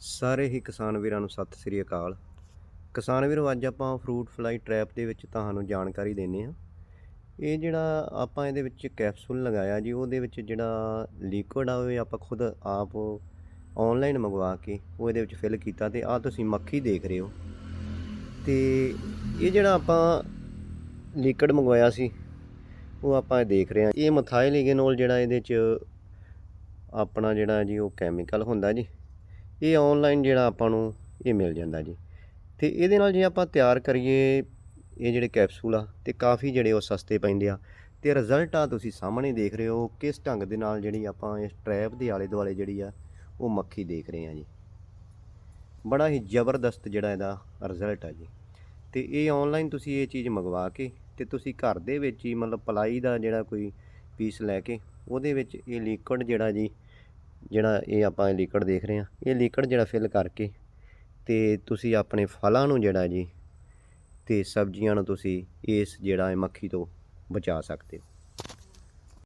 ਸਾਰੇ ਹੀ ਕਿਸਾਨ ਵੀਰਾਂ ਨੂੰ ਸਤਿ ਸ੍ਰੀ ਅਕਾਲ। ਕਿਸਾਨ ਵੀਰੋ, ਅੱਜ ਆਪਾਂ ਫਰੂਟ ਫਲਾਈ ਟ੍ਰੈਪ ਦੇ ਵਿੱਚ ਤੁਹਾਨੂੰ ਜਾਣਕਾਰੀ ਦਿੰਨੇ ਆ ਇਹ ਜਿਹੜਾ ਆਪਾਂ ਇਹਦੇ ਵਿੱਚ ਕੈਪਸੂਲ ਲਗਾਇਆ ਜੀ, ਉਹਦੇ ਵਿੱਚ ਜਿਹੜਾ ਲਿਕੁਇਡ ਆ, ਉਹ ਆਪਾਂ ਖੁਦ ਆਪ ਆਨਲਾਈਨ ਮੰਗਵਾ ਕੇ ਉਹ ਇਹਦੇ ਵਿੱਚ ਫਿਲ ਕੀਤਾ ਤੇ ਆ ਤੁਸੀਂ ਮੱਖੀ ਦੇਖ ਰਹੇ ਹੋ। ਤੇ ਇਹ ਜਿਹੜਾ ਆਪਾਂ ਲਿਕੁਇਡ ਮੰਗਵਾਇਆ ਸੀ, ਉਹ ਆਪਾਂ ਦੇਖ ਰਹੇ ਹਾਂ। ਇਹ ਮਥਾਈਲ ਇਗਨੋਲ ਜਿਹੜਾ ਇਹਦੇ ਚ ਆਪਣਾ ਜਿਹੜਾ ਜੀ, ਉਹ ਕੈਮੀਕਲ ਹੁੰਦਾ ਜੀ। ਇਹ ਆਨਲਾਈਨ ਜਿਹੜਾ ਆਪਾਂ ਨੂੰ ਇਹ ਮਿਲ ਜਾਂਦਾ ਜੀ। ਤੇ ਇਹਦੇ ਨਾਲ ਜੇ ਆਪਾਂ ਤਿਆਰ ਕਰੀਏ ਇਹ ਜਿਹੜੇ ਕੈਪਸੂਲ ਆ ਤੇ ਕਾਫੀ ਜਿਹੜੇ ਉਹ ਸਸਤੇ ਪੈਂਦੇ ਆ। ਤੇ ਰਿਜ਼ਲਟ ਆ ਤੁਸੀਂ ਸਾਹਮਣੇ ਦੇਖ ਰਹੇ ਹੋ ਕਿਸ ਢੰਗ ਦੇ ਨਾਲ ਜਿਹੜੀ ਆਪਾਂ ਇਸ ਟ੍ਰੈਪ ਦੇ ਆਲੇ ਦੁਆਲੇ ਜਿਹੜੀ ਆ ਉਹ ਮੱਖੀ ਦੇਖ ਰਹੇ ਆ ਜੀ। ਬੜਾ ਹੀ ਜ਼ਬਰਦਸਤ ਜਿਹੜਾ ਇਹਦਾ ਰਿਜ਼ਲਟ ਆ ਜੀ। ਤੇ ਇਹ ਆਨਲਾਈਨ ਤੁਸੀਂ ਇਹ ਚੀਜ਼ ਮੰਗਵਾ ਕੇ ਤੇ ਤੁਸੀਂ ਘਰ ਦੇ ਵਿੱਚ ਹੀ ਮਤਲਬ ਪਲਾਈ ਦਾ ਜਿਹੜਾ ਕੋਈ ਪੀਸ ਲੈ ਕੇ ਉਹਦੇ ਵਿੱਚ ਇਹ ਲਿਕੁਇਡ ਜਿਹੜਾ ਜੀ ਜਿਹੜਾ ਇਹ ਆਪਾਂ ਲਿਕੁਇਡ ਦੇਖ ਰਹੇ ਹਾਂ, ਇਹ ਲਿਕੁਇਡ ਜਿਹੜਾ ਫਿਲ ਕਰਕੇ ਤੇ ਤੁਸੀਂ ਆਪਣੇ ਫਲਾਂ ਨੂੰ ਜਿਹੜਾ ਜੀ ਤੇ ਸਬਜ਼ੀਆਂ ਨੂੰ ਤੁਸੀਂ ਇਸ ਜਿਹੜਾ ਮੱਖੀ ਤੋਂ ਬਚਾ ਸਕਦੇ ਹੋ।